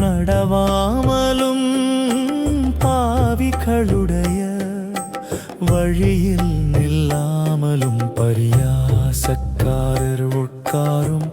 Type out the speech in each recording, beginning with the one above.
நடவாமலும் பாவிகளுடைய வழியில் நில்லாமலும் பரியாசக்காரர் உட்காரும்.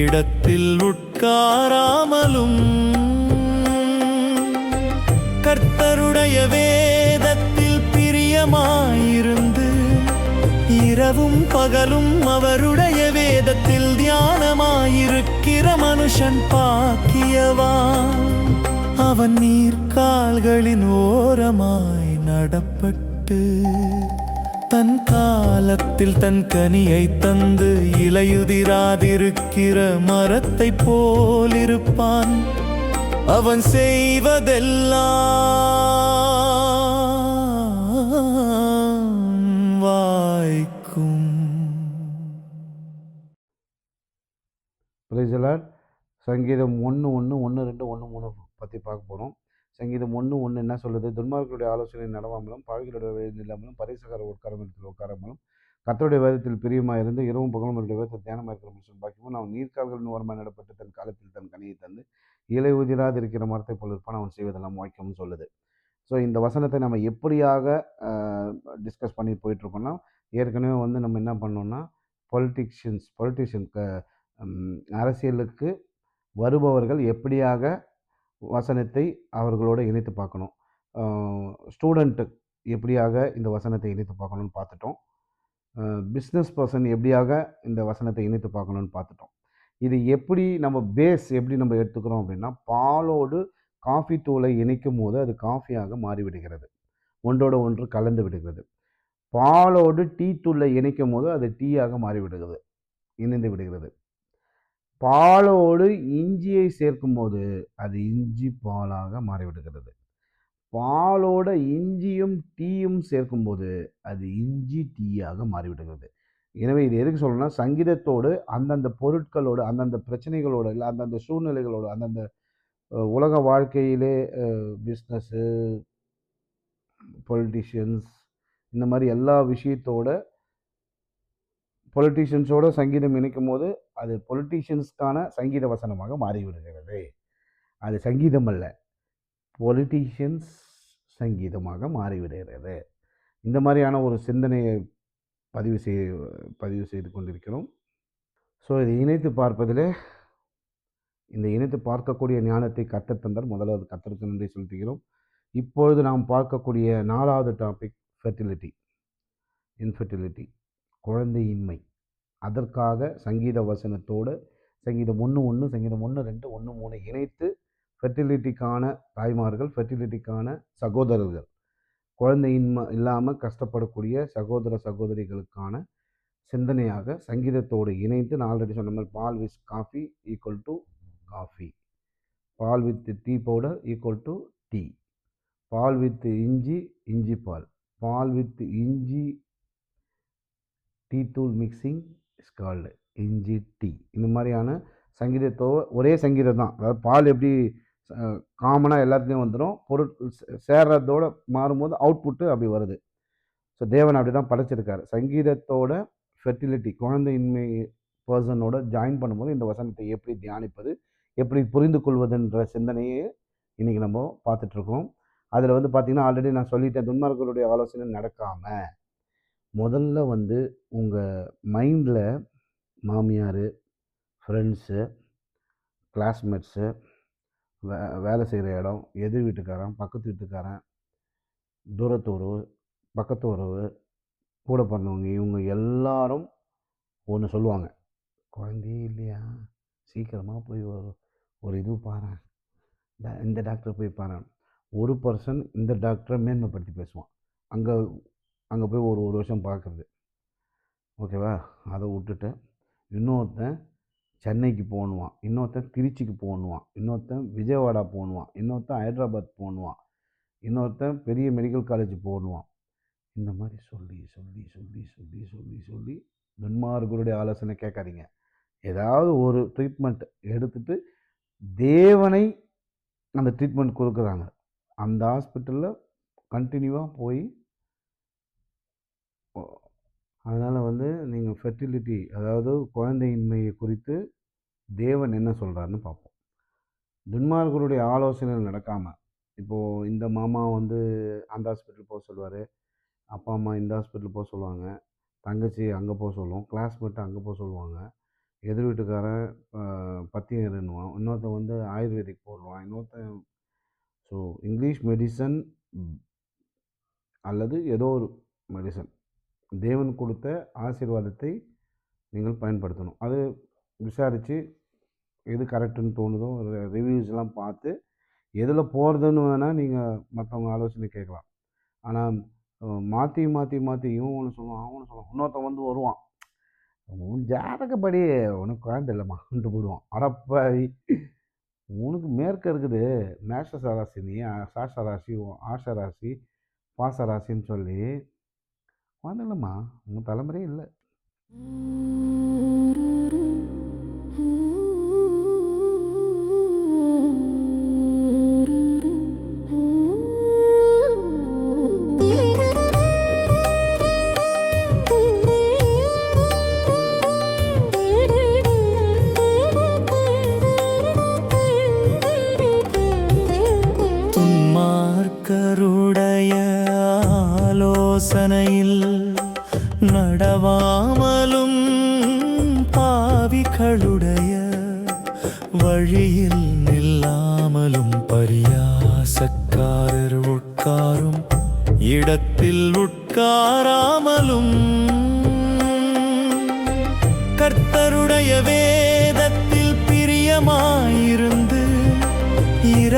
இடத்தில் உட்காராமலும் கர்த்தருடைய வேதத்தில் பிரியமாயிருந்து இரவும் பகலும் அவருடைய தியானமாயிருக்கிற மனுஷன் பாக்கியவான் அவன் நீர்க்கால்களின் ஓரமாய் நடப்பட்டு தன் காலத்தில் தன் கனியை தந்து இலையுதிராதிருக்கிற மரத்தை போலிருப்பான். அவன் செய்வதெல்லாம் பிரைசலாட் சங்கீதம் ஒன்று ஒன்று ஒன்று ரெண்டு ஒன்று மூணு பற்றி பார்க்க போகிறோம் சங்கீதம் ஒன்று ஒன்று என்ன சொல்லுது? துன்மார்களுடைய ஆலோசனை நடவாமலும் பாவிகளுடைய வேதத்தில் இல்லாமலும் பரிசகார உட்காரம் இடத்தில் உட்காராமலும் கத்தருடைய வேதத்தில் பிரியமாக இருந்து இரவும் பகலும் அவருடைய வேதத்தில் தியானமாக இருக்கிற மனுஷன் பாக்கியமும் அவன் நீர்க்கால்களின் ஓரமாக நடப்பட்டு தன் காலத்தில் தன் கனியை தந்து இலை உதிராது இருக்கிற மரத்தை போல் இருப்பான் அவன் செய்வதெல்லாம் வாய்க்கும்னு சொல்லுது. ஸோ இந்த வசனத்தை நம்ம எப்படியாக டிஸ்கஸ் பண்ணி போயிட்டுருக்கோம்னா ஏற்கனவே வந்து நம்ம என்ன பண்ணோம்னா பொலிட்டிஷியன்ஸ் பொலிட்டிஷியன் க அரசியலுக்கு வருபவர்கள் எப்படியாக வசனத்தை அவர்களோடு இணைத்து பார்க்கணும். ஸ்டூடெண்ட்டு எப்படியாக இந்த வசனத்தை இணைத்து பார்க்கணும்னு பார்த்துட்டோம். பிஸ்னஸ் பர்சன் எப்படியாக இந்த வசனத்தை இணைத்து பார்க்கணும்னு பார்த்துட்டோம். இது எப்படி நம்ம பேஸ் எப்படி நம்ம எடுத்துக்கிறோம் அப்படின்னா பாலோடு காஃபி தூளை இணைக்கும் போது அது காஃபியாக மாறிவிடுகிறது. ஒன்றோடு ஒன்று கலந்து விடுகிறது. பாலோடு டீ தூளை இணைக்கும் போது அது டீயாக மாறிவிடுகிறது. இணைந்து விடுகிறது. பாலோடு இஞ்சியை சேர்க்கும்போது அது இஞ்சி பாலாக மாறிவிடுகிறது. பாலோட இஞ்சியும் டீயும் சேர்க்கும்போது அது இஞ்சி டீயாக மாறிவிடுகிறது. எனவே இது எதுக்கு சொல்லணும்னா சங்கீதத்தோடு அந்தந்த பொருட்களோடு அந்தந்த பிரச்சனைகளோடு இல்லை அந்தந்த சூழ்நிலைகளோடு அந்தந்த உலக வாழ்க்கையிலே பிஸ்னஸ்ஸு பொலிட்டிஷியன்ஸ் இந்த மாதிரி எல்லா விஷயத்தோட பொலிட்டிஷியன்ஸோட சங்கீதம் இணைக்கும் போது அது பொலிட்டிஷியன்ஸ்க்கான சங்கீத வசனமாக மாறிவிடுகிறது. அது சங்கீதம் அல்ல பொலிட்டீஷியன்ஸ் சங்கீதமாக மாறிவிடுகிறது. இந்த மாதிரியான ஒரு சிந்தனையை பதிவு செய் பதிவு செய்து கொண்டிருக்கிறோம். ஸோ இதை இணைத்து பார்ப்பதிலே இந்த இணைத்து பார்க்கக்கூடிய ஞானத்தை கற்றுத் தந்தார். முதலாவது கத்தருக்கு நன்றி செலுத்துகிறோம். இப்பொழுது நாம் பார்க்கக்கூடிய நாலாவது டாபிக் ஃபெர்டிலிட்டி இன்ஃபெர்டிலிட்டி குழந்தையின்மை. அதற்காக சங்கீத வசனத்தோடு சங்கீதம் ஒன்று ஒன்று சங்கீதம் ஒன்று ரெண்டு ஒன்று மூணு இணைத்து ஃபெர்டிலிட்டிக்கான தாய்மார்கள் ஃபெர்டிலிட்டிக்கான சகோதரர்கள். குழந்தையின்மை இல்லாமல் கஷ்டப்படக்கூடிய சகோதர சகோதரிகளுக்கான சிந்தனையாக சங்கீதத்தோடு இணைத்து நான் ஆல்ரெடி சொன்ன மாதிரி பால் with coffee equal to coffee ball with tea powder equal to tea ball with இஞ்சி இஞ்சி பால். பால் வித் இஞ்சி டீ தூள் மிக்சிங் ஸ்கால்டு இஞ்சி டீ. இந்த மாதிரியான சங்கீதத்தோ ஒரே சங்கீதம் தான். அதாவது பால் எப்படி காமனாக எல்லாத்துலேயும் வந்துடும் பொருட்கள் சேர்றதோட மாறும்போது அவுட்புட்டு அப்படி வருது. ஸோ தேவன் அப்படி தான் படைச்சிருக்காரு. சங்கீதத்தோட ஃபெர்டிலிட்டி குழந்தையின்மை பர்சனோட ஜாயின் பண்ணும்போது இந்த வசனத்தை எப்படி தியானிப்பது எப்படி புரிந்து கொள்வதுன்ற சிந்தனையே இன்றைக்கி நம்ம பார்த்துட்ருக்கோம் அதில் வந்து பார்த்திங்கன்னா ஆல்ரெடி நான் சொல்லிட்டேன் துன்மார்களுடைய ஆலோசனை நடக்காமல் முதல்ல வந்து உங்கள் மைண்டில் மாமியார் ஃப்ரெண்ட்ஸு கிளாஸ்மேட்ஸு வே வேலை செய்கிற இடம் எதிர் வீட்டுக்காரன் பக்கத்து வீட்டுக்காரன் தூரத்து உறவு பக்கத்து உறவு கூட பிறந்தவங்க இவங்க எல்லாரும் ஒன்று சொல்லுவாங்க. குழந்தையே இல்லையா? சீக்கிரமாக போய் ஒரு ஒரு இது பாரு. இந்த டாக்டரை போய் பாரு. ஒரு பர்சன் இந்த டாக்டரை மேன்மைப்படுத்தி பேசுவான். அங்கே அங்கே போய் ஒரு ஒரு வருஷம் பார்க்குறது ஓகேவா? அதை விட்டுட்டு இன்னொருத்தன் சென்னைக்கு போகணுவான். இன்னொருத்தன் திருச்சிக்கு போகணுவான். இன்னொருத்தன் விஜயவாடா போகணுவான். இன்னொருத்தன் ஹைதராபாத் போகணுவான். இன்னொருத்தன் பெரிய மெடிக்கல் காலேஜ் போகணுவான். இந்த மாதிரி சொல்லி சொல்லி சொல்லி சொல்லி சொல்லி சொல்லி துன்மார்களுடைய ஆலோசனை கேட்காதீங்க. ஏதாவது ஒரு ட்ரீட்மெண்ட் எடுத்துட்டு தேவனை அந்த ட்ரீட்மெண்ட் கொடுக்குறாங்க. அந்த ஹாஸ்பிட்டலில் கண்டினியூவாக போய் அதனால் வந்து நீங்கள் ஃபெர்டிலிட்டி அதாவது குழந்தையின்மையை குறித்து தேவன் என்ன சொல்கிறாருன்னு பார்ப்போம். துன்மார்களுடைய ஆலோசனைகள் நடக்காமல் இப்போது இந்த மாமா வந்து அந்த ஹாஸ்பிட்டல் போக சொல்லுவார் அப்பா அம்மா இந்த ஹாஸ்பிட்டல் போக சொல்லுவாங்க தங்கச்சி அங்கே போக சொல்லுவோம் கிளாஸ்மேட் அங்கே போக சொல்லுவாங்க எதிர் வீட்டுக்காரன் அஹ், பத்தியம் இருன்னுவான் இன்னொருத்தன் வந்து ஆயுர்வேதிக் போடுவான் இன்னொருத்தன் ஸோ இங்கிலீஷ் மெடிசன் அல்லது ஏதோ ஒரு மெடிசன் தேவன் கொடுத்த ஆசீர்வாதத்தை நீங்கள் பயன்படுத்தணும். அது விசாரித்து எது கரெக்டுன்னு தோணுதோ ரிவ்யூஸ்லாம் பார்த்து எதில் போகிறதுன்னு வேணால் நீங்கள் மற்றவங்க ஆலோசனை கேட்கலாம். ஆனால் மாற்றி மாற்றி மாற்றி இவன் ஒன்று சொல்லுவான் அவனு சொல்லுவான் இன்னொருத்தன் வந்து வருவான். உன் ஜாதகப்படி உனக்கு குழந்தை இல்லைம்மான்ட்டு போடுவான் அடப்பாவி உனக்கு மேற்க இருக்குது. மேஷ ராசி நீ சாஷ ராசி ஆஷ ராசி பாச ராசின்னு சொல்லி குழந்தை உங்கள் தலைமுறையே இல்லை.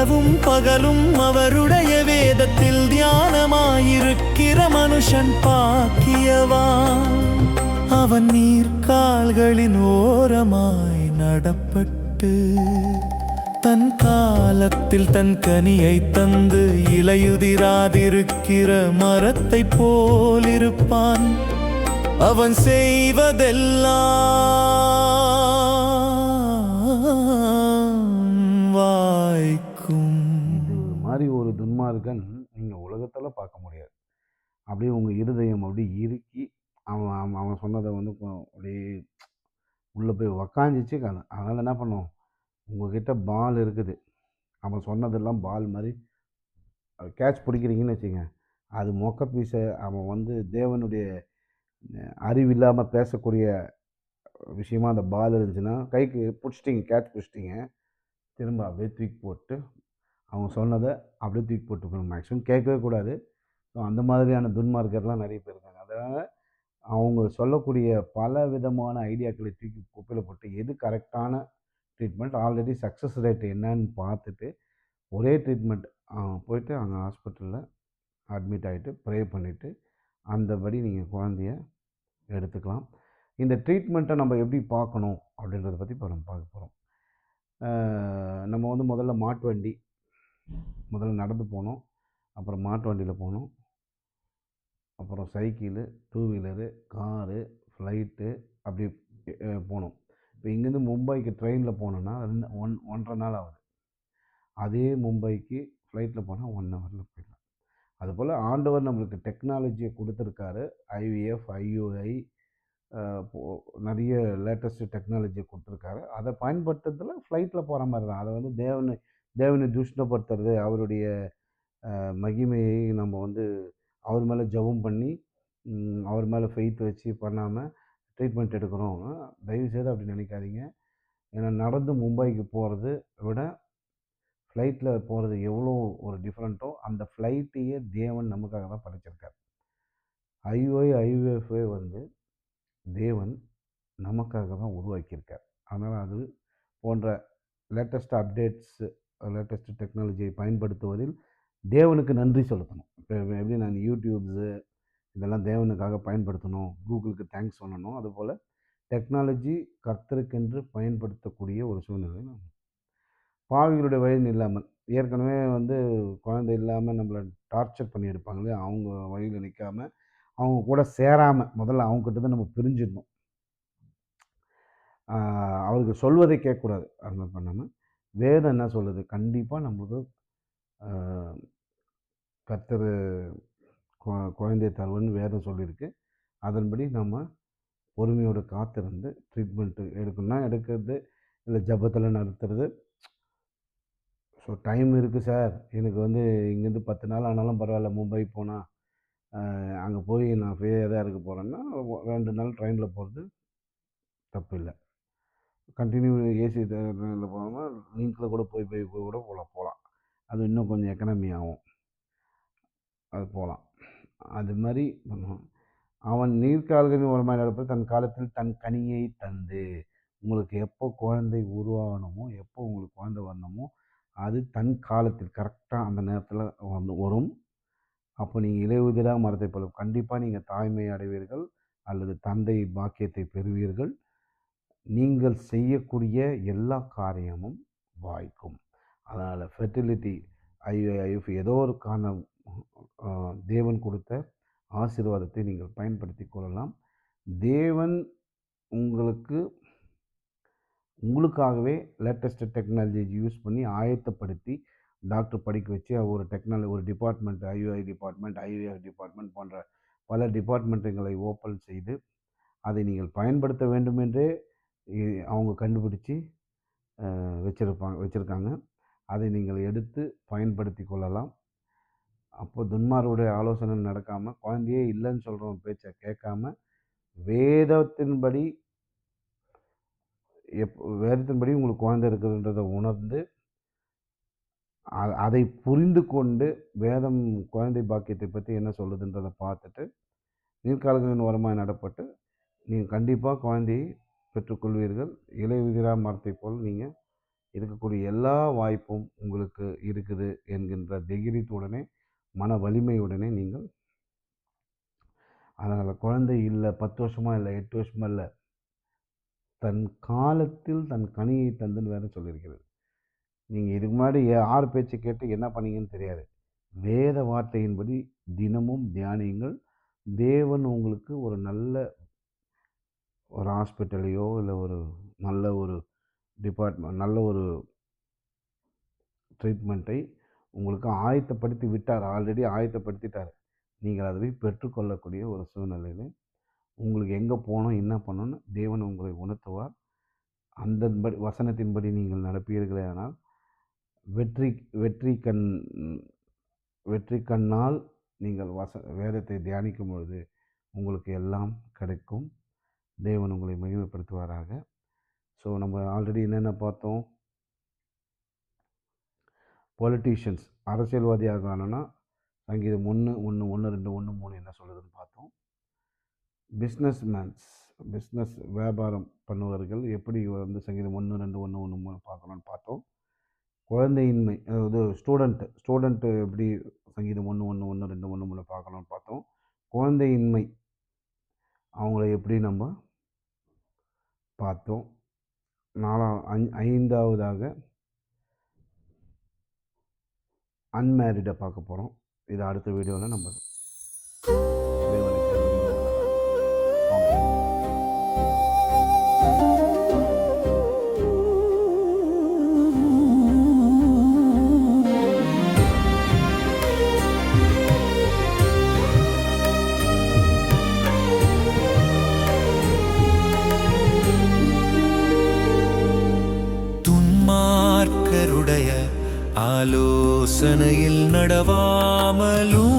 இரவும் பகலும் அவருடைய வேதத்தில் தியானமாயிருக்கிற மனுஷன் பாக்கியவா? அவன் நீர்கால்களின் ஓரமாய் நடப்பட்டு தன் காலத்தில் தன் கனியை தந்து இலையுதிராதிருக்கிற மரத்தை போலிருப்பான். அவன் செய்வதெல்லாம் ஒரு நீங்கள் உலகத்தில் பார்க்க முடியாது. அப்படியே உங்கள் இருதயம் அப்படியே இறுக்கி அவன் அவன் அவன் சொன்னதை வந்து அப்படியே உள்ளே போய் உக்காந்துச்சு அதனால் என்ன பண்ணும்? உங்ககிட்ட பால் இருக்குது. அவன் சொன்னதெல்லாம் பால் மாதிரி கேட்ச் பிடிக்கிறீங்கன்னு வச்சுங்க அது மொக்க பீஸை அவன் வந்து தேவனுடைய அறிவில்லாமல் பேசக்கூடிய விஷயமா அந்த பால் இருந்துச்சுன்னா கைக்கு பிடிச்சிட்டிங்க கேட்ச் பிடிச்சிட்டிங்க. திரும்ப அப்படியே தூக்கி போட்டு அவங்க சொன்னதை அப்படியே தூக்கி போட்டுக்கணும் மேக்ஸிமம் கேட்கவே கூடாது. ஸோ அந்த மாதிரியான துன்மார்க்கர்லாம் நிறைய பேர் இருக்காங்க. அதனால் அவங்க சொல்லக்கூடிய பல விதமான ஐடியாக்களை தூக்கி குப்பையில் போட்டு எது கரெக்டான ட்ரீட்மெண்ட் ஆல்ரெடி சக்ஸஸ் ரேட் என்னன்னு பார்த்துட்டு ஒரே ட்ரீட்மெண்ட் போயிட்டு அங்கே ஹாஸ்பிட்டலில் அட்மிட் ஆகிட்டு ப்ரே பண்ணிவிட்டு அந்தபடி நீங்கள் குழந்தைய எடுத்துக்கலாம். இந்த ட்ரீட்மெண்ட்டை நம்ம எப்படி பார்க்கணும் அப்படின்றத பற்றி இப்போ நம்ம பார்க்க போகிறோம் நம்ம வந்து முதல்ல மாட்டு வண்டி முதல்ல நடந்து போனோம். அப்புறம் மாட்டு வண்டியில் போனோம். அப்புறம் cycle two wheeler car flight அப்படி போனோம். இப்போ இங்கேருந்து மும்பைக்கு ட்ரெயினில் போனோன்னா ரெண்டு ஒன் ஒன்றரை நாள் ஆகுது. அதே மும்பைக்கு ஃப்ளைட்டில் போனால் ஒன் ஹவரில் போயிடலாம். அதுபோல் ஆண்டவர் நம்மளுக்கு டெக்னாலஜியை கொடுத்துருக்காரு. ஐவிஎஃப் ஐயூஐ நிறைய லேட்டஸ்ட் டெக்னாலஜி கொடுத்துருக்காரு. அதை பயன்படுத்துறதுல ஃப்ளைட்டில் போகிற மாதிரி தான். அதை வந்து தேவனை தேவனை தூஷணப்படுத்துறது அவருடைய மகிமையை நம்ம வந்து அவர் மேலே ஜெபம் பண்ணி அவர் மேலே ஃபெய்த் வச்சு பண்ணாமல் ட்ரீட்மெண்ட் எடுக்கிறோம். தயவுசெய்து அப்படி நினைக்காதீங்க. ஏன்னா நடந்து மும்பைக்கு போகிறது விட ஃப்ளைட்டில் போகிறது எவ்வளோ ஒரு டிஃப்ரெண்ட்டோ அந்த ஃப்ளைட்டையே தேவன் நமக்காக தான் படைச்சிருக்கார். ஐஓஐ ஐவிஎஃப்ஏ வந்து தேவன் நமக்காக தான் உருவாக்கியிருக்கார். அதனால் அது போன்ற லேட்டஸ்ட் அப்டேட்ஸு லேட்டஸ்ட் டெக்னாலஜியை பயன்படுத்துவதில் தேவனுக்கு நன்றி செலுத்தணும். இப்போ எப்படி நான் யூடியூப்ஸு இதெல்லாம் தேவனுக்காக பயன்படுத்தணும் கூகுளுக்கு தேங்க்ஸ் சொல்லணும் அதுபோல் டெக்னாலஜி கர்த்தருக்கென்று பயன்படுத்தக்கூடிய ஒரு சூழ்நிலை நம்ம பாவிகளுடைய வழியில் இல்லாமல் ஏற்கனவே வந்து குழந்தை இல்லாமல் நம்மளை டார்ச்சர் பண்ணியிருப்பாங்களே அவங்க வழியில் நிற்காம அவங்க கூட சேராமல் முதல்ல அவங்ககிட்ட தான் நம்ம பிரிஞ்சிடணும். அவருக்கு சொல்வதை கேட்கக்கூடாது. அது மாதிரி பண்ணாமல் வேதம் என்ன சொல்லுது? கண்டிப்பாக நம்மளுக்கு ஆஹ் கர்த்தர் கு- தருவன்னு வேதம் சொல்லியிருக்கு அதன்படி நம்ம பொறுமையோட காத்திருந்து ட்ரீட்மெண்ட்டு எடுக்கணும்னா எடுக்கிறது இல்லை ஜபத்தில் நடத்துறது ஸோ டைம் இருக்குது சார் எனக்கு வந்து இங்கேருந்து பத்து நாள் ஆனாலும் பரவாயில்ல. மும்பை போனால் அங்கே போய் நான் ஃப்ரீயாக தான் இருக்க போகிறேன்னா ரெண்டு நாள் ட்ரெயினில் போகிறது தப்பு இல்லை. கண்டினியூ ஏசி ட்ரெயினில் போனோம்னா லிங்கில் கூட போய் போய் போய் கூட போகலாம் போகலாம் அது இன்னும் கொஞ்சம் எக்கனாமி ஆகும். அது போகலாம் அது மாதிரி பண்ணுவோம் அவன் நீர்க்கால்களின் மாதிரி நடப்பது தன் காலத்தில் தன் கனியை தந்து உங்களுக்கு எப்போ குழந்தை உருவாகணுமோ எப்போ உங்களுக்கு குழந்தை வரணுமோ அது தன் காலத்தில் கரெக்டாக அந்த நேரத்தில் வந்து வரும். அப்போ நீங்கள் இலையுதிராக மரத்தை போல கண்டிப்பாக நீங்கள் தாய்மை அடைவீர்கள் அல்லது தந்தை பாக்கியத்தை பெறுவீர்கள். நீங்கள் செய்யக்கூடிய எல்லா காரியமும் வாய்க்கும். அதனால் ஃபெர்டிலிட்டி ஐஐஎஃப் ஏதோ ஒரு காரணம் தேவன் கொடுத்த ஆசீர்வாதத்தை நீங்கள் பயன்படுத்தி கொள்ளலாம். தேவன் உங்களுக்கு உங்களுக்காகவே லேட்டஸ்ட் டெக்னாலஜி யூஸ் பண்ணி ஆயத்தப்படுத்தி டாக்டர் படிக்க வச்சு ஒரு டெக்னாலஜி ஒரு department IUI department IVF department போன்ற பல டிபார்ட்மெண்ட்டுங்களை ஓப்பன் செய்து அதை நீங்கள் பயன்படுத்த வேண்டும் என்றே அவங்க கண்டுபிடிச்சி வச்சுருப்பாங்க வச்சுருக்காங்க. அதை நீங்கள் எடுத்து பயன்படுத்தி கொள்ளலாம். அப்போ துன்மாருடைய ஆலோசனை நடக்காமல் குழந்தையே இல்லைன்னு சொல்கிறவன் பேச்சை கேட்காம வேதத்தின்படி எப் வேதத்தின்படி உங்களுக்கு குழந்தை இருக்குதுன்றதை உணர்ந்து அதை புரிந்து கொண்டு வேதம் குழந்தை பாக்கியத்தை பற்றி என்ன சொல்லுதுன்றதை பார்த்துட்டு நீர்காலங்களின் ஓரமாக நடப்பட்டு நீங்கள் கண்டிப்பாக குழந்தையை பெற்றுக்கொள்வீர்கள். இலையுதிரா மரத்தை போல் நீங்கள் இருக்கக்கூடிய எல்லா வாய்ப்பும் உங்களுக்கு இருக்குது என்கின்ற தைரியத்துடனே மன வலிமையுடனே நீங்கள் அதனால் குழந்தை இல்லை பத்து வருஷமாக இல்லை எட்டு வருஷமாக இல்லை தன் காலத்தில் தன் கனியை தந்துன்னு வேறு சொல்லியிருக்கிறது. நீங்கள் இதுக்கு முன்னாடி யார் பேச்சு கேட்டு என்ன பண்ணீங்கன்னு தெரியாது. வேத வார்த்தையின்படி தினமும் தியானியுங்கள். தேவன் உங்களுக்கு ஒரு நல்ல ஒரு ஹாஸ்பிட்டலையோ இல்லை ஒரு நல்ல ஒரு டிபார்ட்மெண்ட் நல்ல ஒரு ட்ரீட்மெண்ட்டை உங்களுக்கு ஆயத்தப்படுத்தி விட்டார். ஆல்ரெடி ஆயத்தப்படுத்திட்டார். நீங்கள் அதை போய் பெற்றுக்கொள்ளக்கூடிய ஒரு சூழ்நிலையில் உங்களுக்கு எங்கே போகணும் என்ன பண்ணணும்னு தேவன் உங்களை உணர்த்துவார். அந்தபடி வசனத்தின்படி நீங்கள் நடப்பீர்களே ஆனால் வெற்றி வெற்றி கண் வெற்றி கண்ணால் நீங்கள் வச வேதத்தை தியானிக்கும் பொழுது உங்களுக்கு எல்லாம் கிடைக்கும். தேவன் உங்களை மகிமைப்படுத்துவாராக. ஸோ நம்ம ஆல்ரெடி என்னென்ன பார்த்தோம்? பொலிட்டீஷியன்ஸ் அரசியல்வாதியாக ஆனோன்னா சங்கீதம் ஒன்று ஒன்று ஒன்று ரெண்டு ஒன்று மூணு என்ன சொல்லுதுன்னு பார்த்தோம். பிஸ்னஸ் மேன்ஸ் பிஸ்னஸ் வியாபாரம் பண்ணுவர்கள் எப்படி வந்து சங்கீதம் ஒன்று ரெண்டு ஒன்று ஒன்று மூணு பார்க்கணும்னு பார்த்தோம். குழந்தையின்மை அதாவது ஸ்டூடெண்ட்டு ஸ்டூடெண்ட்டு எப்படி சங்கீதம் ஒன்று ஒன்று ஒன்று ரெண்டு ஒன்று மூணு பார்க்கணும்னு பார்த்தோம். குழந்தையின்மை அவங்கள எப்படி நம்ம பார்த்தோம். நாலா ஐந்தாவதாக அன்மேரிடை பார்க்க போகிறோம் இது அடுத்த வீடியோவில் நம்ம ஆலோசனையில் நடவாமலும்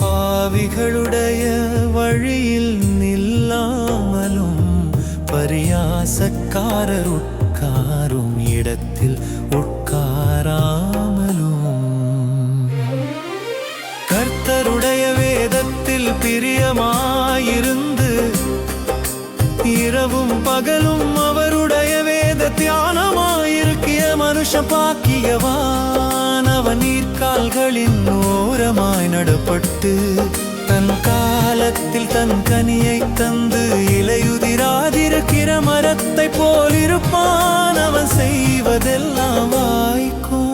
பாவிகளுடைய வழியில் நில்லாமலும் பரியாசக்காரர் உட்காரும் இடத்தில் உட்காராமலும். கர்த்தருடைய வேதத்தில் பிரியமாயிருந்து இரவும் பகலும் தியானமாயிருக்கிய மனுஷ பாக்கியவான். அவன் நீர்கால்களின் ஓரமாய் நடப்பட்டு தன் காலத்தில் தன் கனியை தந்து இலையுதிராதிருக்கிற மரத்தை போலிருப்பான். அவன் செய்வதெல்லாம் வாய்க்கும்.